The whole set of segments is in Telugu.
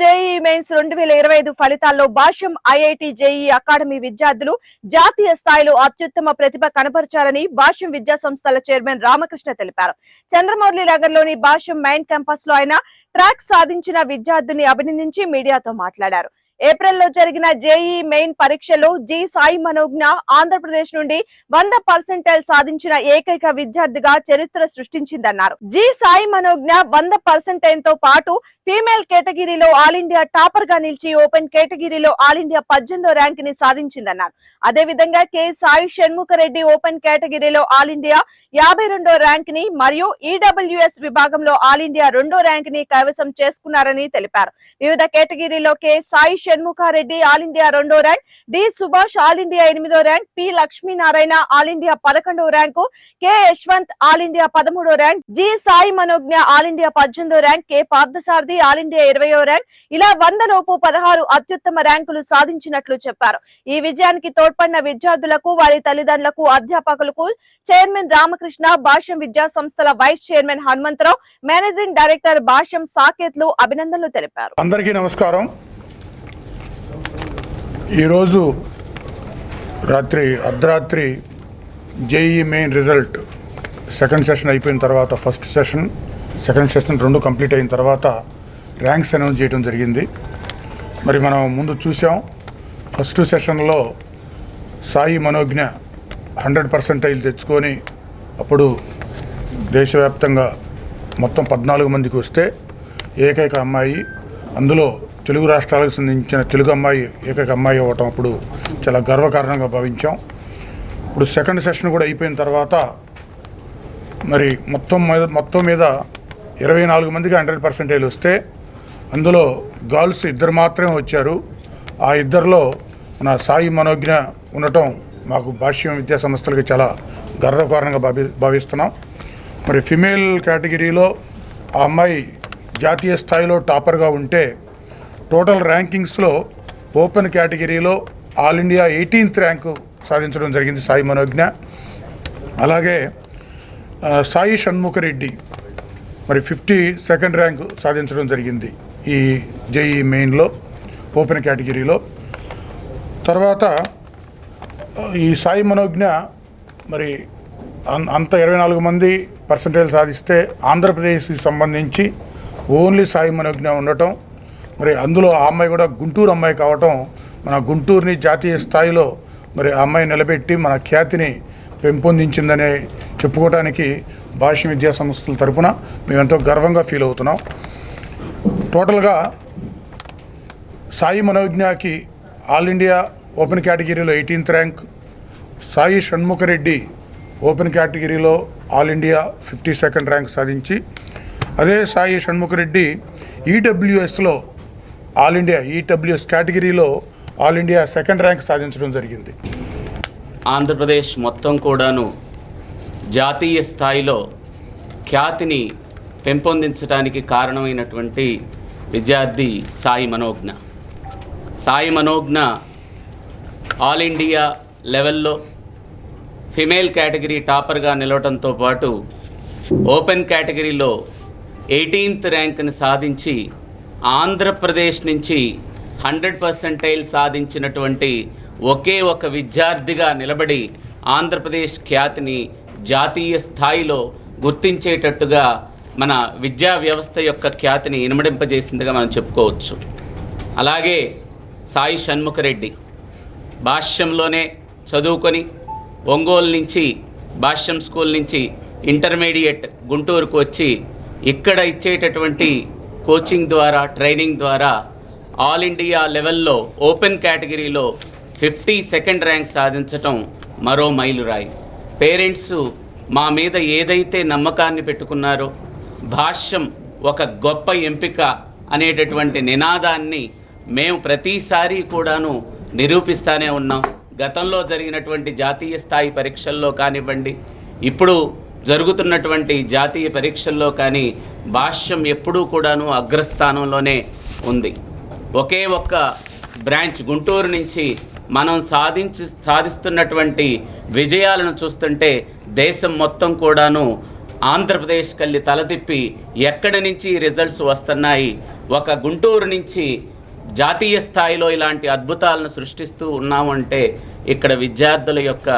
జేఈ మెయిన్స్ రెండు వేల ఇరవై ఐదు ఫలితాల్లో భాష్యం ఐఐటి జేఈ అకాడమీ విద్యార్థులు జాతీయ స్థాయిలో అత్యుత్తమ ప్రతిభ కనపరిచారని భాష్యం విద్యా సంస్థల చైర్మన్ రామకృష్ణ తెలిపారు. చంద్రమౌళి నగర్లోని భాష్యం మెయిన్ క్యాంపస్లో ఆయన ట్రాక్ సాధించిన విద్యార్థిని అభినందించి మీడియాతో మాట్లాడారు. ఏప్రిల్లో జరిగిన జేఈ మెయిన్ పరీక్షలో జి సాయి మనోజ్ఞ ఆంధ్రప్రదేశ్ నుండి వంద పర్సెంటైల్ సాధించిన ఏకైక విద్యార్థిగా చరిత్ర సృష్టించిందన్నారు. జి సాయి మనోజ్ఞ వంద పర్సెంటైల్తో పాటు ఫీమేల్ కేటగిరీలో ఆల్ ఇండియా టాపర్గా నిలిచి ఓపెన్ కేటగిరీలో ఆల్ ఇండియా పద్దెనిమిదో ర్యాంక్ని సాధించిందన్నారు. అదే విధంగా కె సాయి షణ్ముఖ రెడ్డి ఓపెన్ కేటగిరీలో ఆల్ ఇండియా యాభై రెండో ర్యాంక్ని మరియు ఈడబ్ల్యూఎస్ విభాగంలో ఆల్ ఇండియా రెండో ర్యాంక్ని కైవసం చేసుకున్నారని తెలిపారు. వివిధ కేటగిరీలో K Sai Shanmukha Reddy all India రెండో rank. D Subhash all India ఎనిమిదో rank. P Lakshminarayana all India పదకొండో rank. K Yashwant all India పదమూడో ర్యాంక్. జి సాయి మనోజ్ఞ ఆల్ ఇండియా పద్దెనిమిదో rank. K Parthasarathi all India ఇరవయో ర్యాంక్. ఇలా వంద లోపు పదహారు అత్యుత్తమ ర్యాంకులు సాధించినట్లు చెప్పారు. ఈ విజయానికి తోడ్పడిన విద్యార్థులకు వారి తల్లిదండ్రులకు అధ్యాపకులకు చైర్మన్ రామకృష్ణ భాష్యం విద్యా సంస్థల vice chairman Hanumantharao managing director Bhashyam సాకేత్లు అభినందనలు తెలిపారు. అందరికీ నమస్కారం. ఈరోజు రాత్రి అర్ధరాత్రి JEE main result second session అయిపోయిన తర్వాత ఫస్ట్ సెషన్ సెకండ్ సెషన్ రెండు కంప్లీట్ అయిన తర్వాత ర్యాంక్స్ అనౌన్స్ చేయడం జరిగింది. మరి మనం ముందు చూసాం ఫస్ట్ సెషన్లో సాయి మనోజ్ఞ హండ్రెడ్ పర్సెంటైల్ తెచ్చుకొని అప్పుడు దేశవ్యాప్తంగా మొత్తం పద్నాలుగు మందికి వస్తే ఏకైక అమ్మాయి. అందులో తెలుగు రాష్ట్రాలకు సంబంధించిన తెలుగు అమ్మాయి ఏకైక అమ్మాయి అవ్వటం అప్పుడు చాలా గర్వకారణంగా భావించాం. ఇప్పుడు సెకండ్ సెషన్ కూడా అయిపోయిన తర్వాత మరి మొత్తం మీద మొత్తం మీద ఇరవై నాలుగు మందికి హండ్రెడ్ పర్సెంటేజ్ వస్తే అందులో గర్ల్స్ ఇద్దరు మాత్రమే వచ్చారు. ఆ ఇద్దరిలో మన సాయి మనోజ్ఞ ఉండటం మాకు భాష్యం విద్యా సంస్థలకి చాలా గర్వకారణంగా భావి భావిస్తున్నాం. మరి ఫిమేల్ కేటగిరీలో ఆ అమ్మాయి జాతీయ స్థాయిలో టాపర్గా ఉంటే టోటల్ ర్యాంకింగ్స్లో ఓపెన్ కేటగిరీలో ఆల్ ఇండియా ఎయిటీన్త్ ర్యాంకు సాధించడం జరిగింది సాయి మనోజ్ఞ. అలాగే సాయి షణ్ముఖరెడ్డి మరి ఫిఫ్టీ సెకండ్ ర్యాంకు సాధించడం జరిగింది ఈ జేఈ మెయిన్లో ఓపెన్ కేటగిరీలో. తర్వాత ఈ సాయి మనోజ్ఞ మరి అంత ఇరవై నాలుగు మంది పర్సంటేజ్ సాధిస్తే ఆంధ్రప్రదేశ్కి సంబంధించి ఓన్లీ సాయి మనోజ్ఞ ఉండటం మరి అందులో ఆ అమ్మాయి కూడా గుంటూరు అమ్మాయి కావటం మన గుంటూరుని జాతీయ స్థాయిలో మరి ఆ అమ్మాయి నిలబెట్టి మన ఖ్యాతిని పెంపొందించిందనే చెప్పుకోవడానికి భాష విద్యా సంస్థల తరపున మేము ఎంతో గర్వంగా ఫీల్ అవుతున్నాం. టోటల్గా సాయి మనోజ్ఞకి ఆల్ ఇండియా ఓపెన్ కేటగిరీలో eighteenth rank Sai Shanmukha Reddy open కేటగిరీలో all India fifty second rank సాధించి అదే సాయి షణ్ముఖరెడ్డి ఈడబ్ల్యూఎస్లో ఆల్ ఇండియా ఈడబ్ల్యూఎస్ కేటగిరీలో ఆల్ ఇండియా సెకండ్ ర్యాంక్ సాధించడం జరిగింది. ఆంధ్రప్రదేశ్ మొత్తం కూడాను జాతీయ స్థాయిలో ఖ్యాతిని పెంపొందించడానికి కారణమైనటువంటి విద్యార్థి సాయి మనోజ్ఞ. సాయి మనోజ్ఞ ఆల్ ఇండియా లెవెల్లో ఫిమేల్ కేటగిరీ టాపర్గా నిలవడంతో పాటు ఓపెన్ కేటగిరీలో ఎయిటీన్త్ ర్యాంక్ని సాధించి ఆంధ్రప్రదేశ్ నుంచి హండ్రెడ్ పర్సెంటైల్ సాధించినటువంటి ఒకే ఒక విద్యార్థిగా నిలబడి ఆంధ్రప్రదేశ్ ఖ్యాతిని జాతీయ స్థాయిలో గుర్తించేటట్టుగా మన విద్యా వ్యవస్థ యొక్క ఖ్యాతిని ఇనుమడింపజేసిందిగా మనం చెప్పుకోవచ్చు. అలాగే సాయి షణ్ముఖరెడ్డి భాష్యంలోనే చదువుకొని ఒంగోలు నుంచి భాష్యం స్కూల్ నుంచి ఇంటర్మీడియట్ గుంటూరుకు వచ్చి ఇక్కడ ఇచ్చేటటువంటి కోచింగ్ ద్వారా ట్రైనింగ్ ద్వారా ఆల్ ఇండియా లెవెల్లో ఓపెన్ కేటగిరీలో ఫిఫ్టీ సెకండ్ ర్యాంక్ సాధించటం మరో మైలురాయి. పేరెంట్స్ మా మీద ఏదైతే నమ్మకాన్ని పెట్టుకున్నారో భాష్యం ఒక గొప్ప ఎంపిక అనేటటువంటి నినాదాన్ని మేము ప్రతిసారి కూడాను నిరూపిస్తానే ఉన్నాం. గతంలో జరిగినటువంటి జాతీయ స్థాయి పరీక్షల్లో కానివ్వండి ఇప్పుడు జరుగుతున్నటువంటి జాతీయ పరీక్షల్లో కానీ భాష్యం ఎప్పుడూ కూడాను అగ్రస్థానంలోనే ఉంది. ఒకే ఒక్క బ్రాంచ్ గుంటూరు నుంచి మనం సాధించి సాధిస్తున్నటువంటి విజయాలను చూస్తుంటే దేశం మొత్తం కూడాను ఆంధ్రప్రదేశ్ కల్లి తలతిప్పి ఎక్కడి నుంచి రిజల్ట్స్ వస్తున్నాయి ఒక గుంటూరు నుంచి జాతీయ స్థాయిలో ఇలాంటి అద్భుతాలను సృష్టిస్తూ ఉన్నామంటే ఇక్కడ విద్యార్థుల యొక్క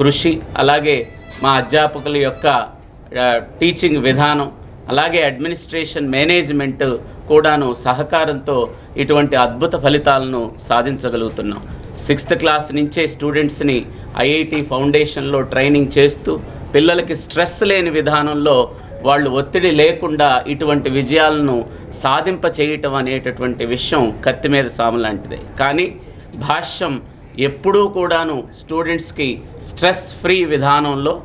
కృషి అలాగే మా అధ్యాపకుల యొక్క టీచింగ్ విధానం అలాగే అడ్మినిస్ట్రేషన్ మేనేజ్మెంట్ కూడాను సహకారంతో ఇటువంటి అద్భుత ఫలితాలను సాధించగలుగుతున్నాం. సిక్స్త్ క్లాస్ నుంచే స్టూడెంట్స్ని ఐఐటి ఫౌండేషన్లో ట్రైనింగ్ చేస్తూ పిల్లలకి స్ట్రెస్ లేని విధానంలో వాళ్ళు ఒత్తిడి లేకుండా ఇటువంటి విజయాలను సాధింప చేయటం అనేటటువంటి విషయం కత్తి మీద సాము లాంటిదే. కానీ భాష్యం ఎప్పుడూ కూడాను స్టూడెంట్స్కి స్ట్రెస్ ఫ్రీ విధానంలో